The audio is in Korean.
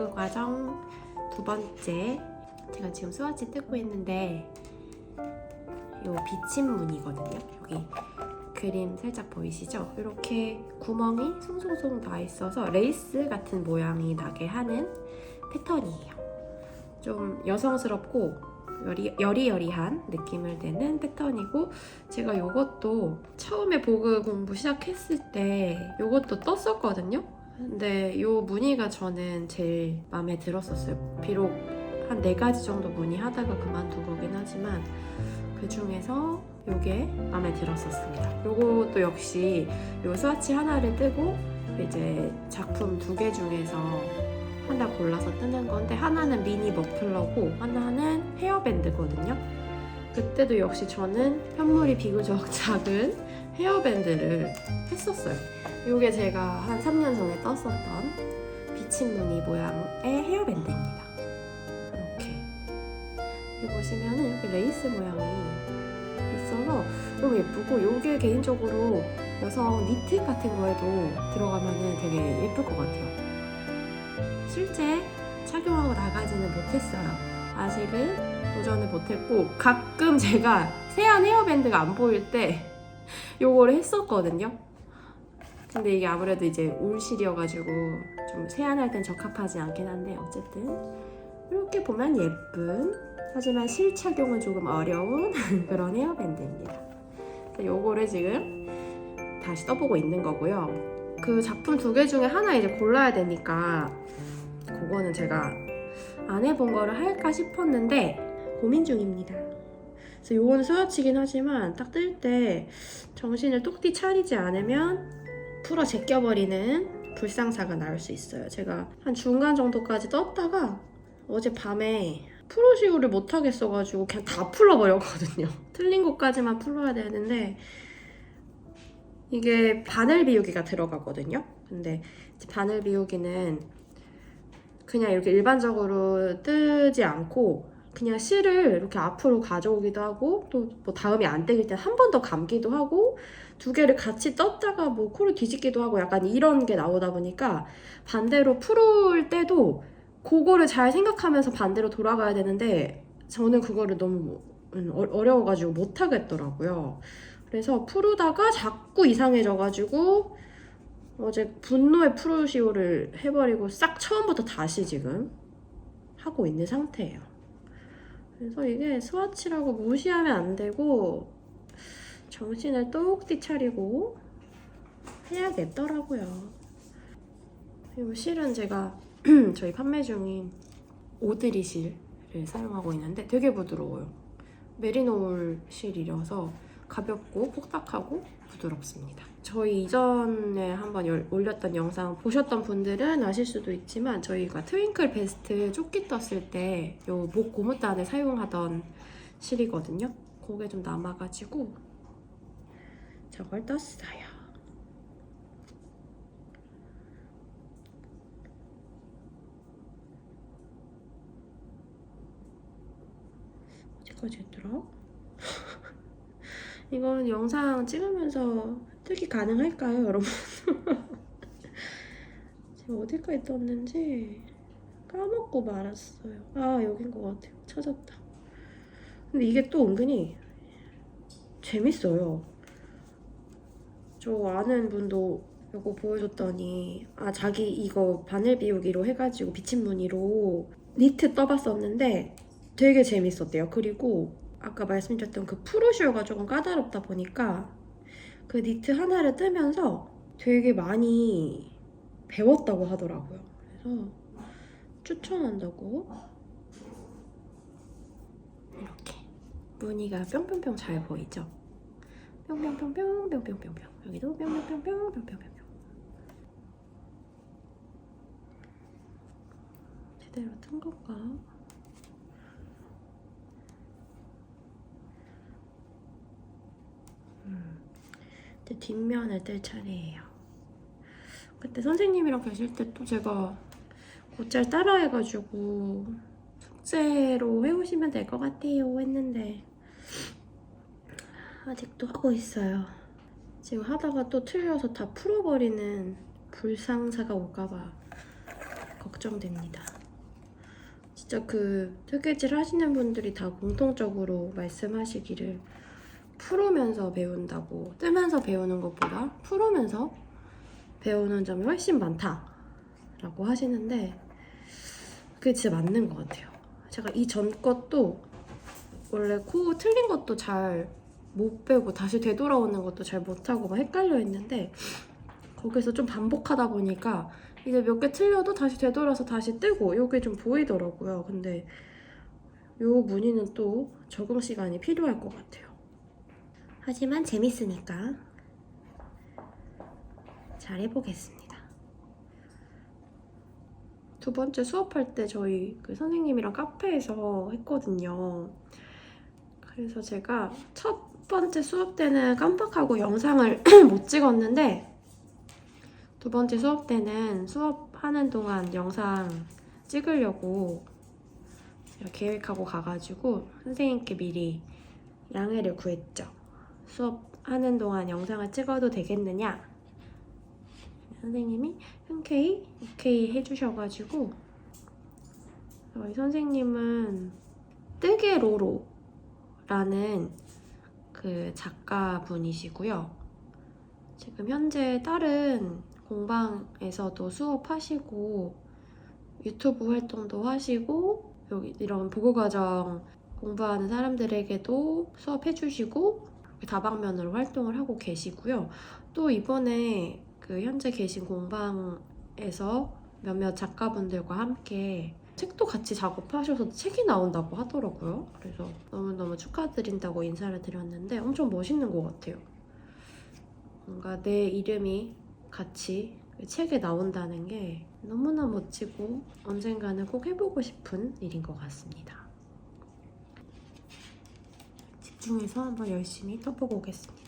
디그 과정 두 번째 제가 지금 스와치 뜯고 있는데 요 비침무늬거든요. 여기 그림 살짝 보이시죠? 이렇게 구멍이 송송송 나 있어서 레이스 같은 모양이 나게 하는 패턴이에요. 좀 여성스럽고 여리, 여리여리한 느낌을 내는 패턴이고 제가 이것도 처음에 보그 공부 시작했을 때 이것도 떴었거든요 근데 이 무늬가 저는 제일 마음에 들었었어요 비록 한 네 가지 정도 무늬 하다가 그만둔 거긴 하지만 그 중에서 이게 마음에 들었었습니다 이것도 역시 이 스와치 하나를 뜨고 이제 작품 두 개 중에서 하나 골라서 뜨는 건데 하나는 미니 머플러고 하나는 헤어밴드거든요. 그때도 역시 저는 편물이 비교적 작은 헤어밴드를 했었어요. 이게 제가 한 3년 전에 떴었던 비침무늬 모양의 헤어밴드입니다. 이렇게 여기 보시면은 여기 레이스 모양이 있어서 너무 예쁘고 이게 개인적으로 여성 니트 같은 거에도 들어가면은 되게 예쁠 것 같아요. 실제 착용하고 나가지는 못했어요. 아직은 도전을 못했고 가끔 제가 새한 헤어밴드가 안 보일 때 요거를 했었거든요. 근데 이게 아무래도 이제 올실이어가지고 좀 세안할 땐 적합하지 않긴 한데 어쨌든 이렇게 보면 예쁜 하지만 실착용은 조금 어려운 그런 헤어밴드입니다. 요거를 지금 다시 떠보고 있는 거고요. 그 작품 두 개 중에 하나 이제 골라야 되니까 그거는 제가 안 해본 거를 할까 싶었는데 고민 중입니다. 그래서 요거는 스와치긴 하지만 딱 뜰 때 정신을 똑띠 차리지 않으면 풀어 제껴버리는 불상사가 나올 수 있어요. 제가 한 중간 정도까지 떴다가 어제 밤에 프로시오를 못 하겠어가지고 그냥 다 풀어버렸거든요. 틀린 곳까지만 풀어야 되는데 이게 바늘 비우기가 들어가거든요. 근데 바늘 비우기는 그냥 이렇게 일반적으로 뜨지 않고 그냥 실을 이렇게 앞으로 가져오기도 하고 또 뭐 다음이 안 떼길 때 한 번 더 감기도 하고 두 개를 같이 떴다가 뭐 코를 뒤집기도 하고 약간 이런 게 나오다 보니까 반대로 풀을 때도 그거를 잘 생각하면서 반대로 돌아가야 되는데 저는 그거를 너무 음, 어- 어려워가지고 못 하겠더라고요. 그래서 풀으다가 자꾸 이상해져가지고 어제 분노의 프로시오를 해버리고 싹 처음부터 다시 지금 하고 있는 상태예요. 그래서 이게 스와치라고 무시하면 안 되고 정신을 똑띠 차리고 해야겠더라고요. 그리고 실은 제가 저희 판매 중인 오드리 실을 사용하고 있는데 되게 부드러워요. 메리노 울 실이라서 가볍고 뽁닥하고 부드럽습니다. 저희 이전에 한번 열- 올렸던 영상 보셨던 분들은 아실 수도 있지만 저희가 트윙클 베스트 조끼 떴을 때 요 목 고무단을 사용하던 실이거든요. 그게 좀 남아가지고 저걸 떴어요. 어디까지 했더라? 이건 영상 찍으면서 뜨기 가능할까요, 여러분? 제가 어디까지 떴는지 까먹고 말았어요. 아, 여긴 것 같아요. 찾았다. 근데 이게 또 은근히 재밌어요. 저 아는 분도 이거 보여줬더니 아 자기 이거 바늘 비우기로 해가지고 비친 무늬로 니트 떠봤었는데 되게 재밌었대요. 그리고 아까 말씀드렸던 그 프로쇼가 조금 까다롭다 보니까 그 니트 하나를 뜨면서 되게 많이 배웠다고 하더라고요. 그래서 추천한다고 이렇게 무늬가 뿅뿅뿅 잘 보이죠? 뿅뿅뿅뿅 뿅뿅뿅뿅 여기도 뿅뿅뿅뿅 뿅뿅뿅뿅 제대로 뜬 건가? 이제 뒷면을 뜰 차례예요. 그때 선생님이랑 계실 때 또 제가 곧잘 따라해가지고 숙제로 해오시면 될 것 같아요 했는데 아직도 하고 있어요. 지금 하다가 또 틀려서 다 풀어버리는 불상사가 올까봐 걱정됩니다. 진짜 그 뜨개질 하시는 분들이 다 공통적으로 말씀하시기를 풀으면서 배운다고 뜨면서 배우는 것보다 풀으면서 배우는 점이 훨씬 많다라고 하시는데 그게 진짜 맞는 것 같아요. 제가 이 전 것도 원래 코 틀린 것도 잘못 빼고 다시 되돌아오는 것도 잘 못하고 막 헷갈려 있는데 거기서 좀 반복하다 보니까 이제 몇 개 틀려도 다시 되돌아서 다시 뜨고 이게 좀 보이더라고요. 근데 요 무늬는 또 적응 시간이 필요할 것 같아요. 하지만 재밌으니까 잘 해보겠습니다. 두 번째 수업할 때 저희 그 선생님이랑 카페에서 했거든요. 그래서 제가 첫 번째 수업 때는 깜빡하고 영상을 못 찍었는데 두 번째 수업 때는 수업하는 동안 영상 찍으려고 계획하고 가가지고 선생님께 미리 양해를 구했죠. 수업하는 동안 영상을 찍어도 되겠느냐? 선생님이 흔쾌히 오케이 해주셔가지고 저희 선생님은 뜨개로로라는 그 작가분이시고요. 지금 현재 다른 공방에서도 수업하시고 유튜브 활동도 하시고 여기 이런 보고과정 공부하는 사람들에게도 수업해주시고 다방면으로 활동을 하고 계시고요. 또 이번에 그 현재 계신 공방에서 몇몇 작가분들과 함께 책도 같이 작업하셔서 책이 나온다고 하더라고요. 그래서 너무너무 축하드린다고 인사를 드렸는데 엄청 멋있는 것 같아요. 뭔가 내 이름이 같이 그 책에 나온다는 게 너무나 멋지고 언젠가는 꼭 해보고 싶은 일인 것 같습니다. 집중해서 한번 열심히 떠보고 오겠습니다.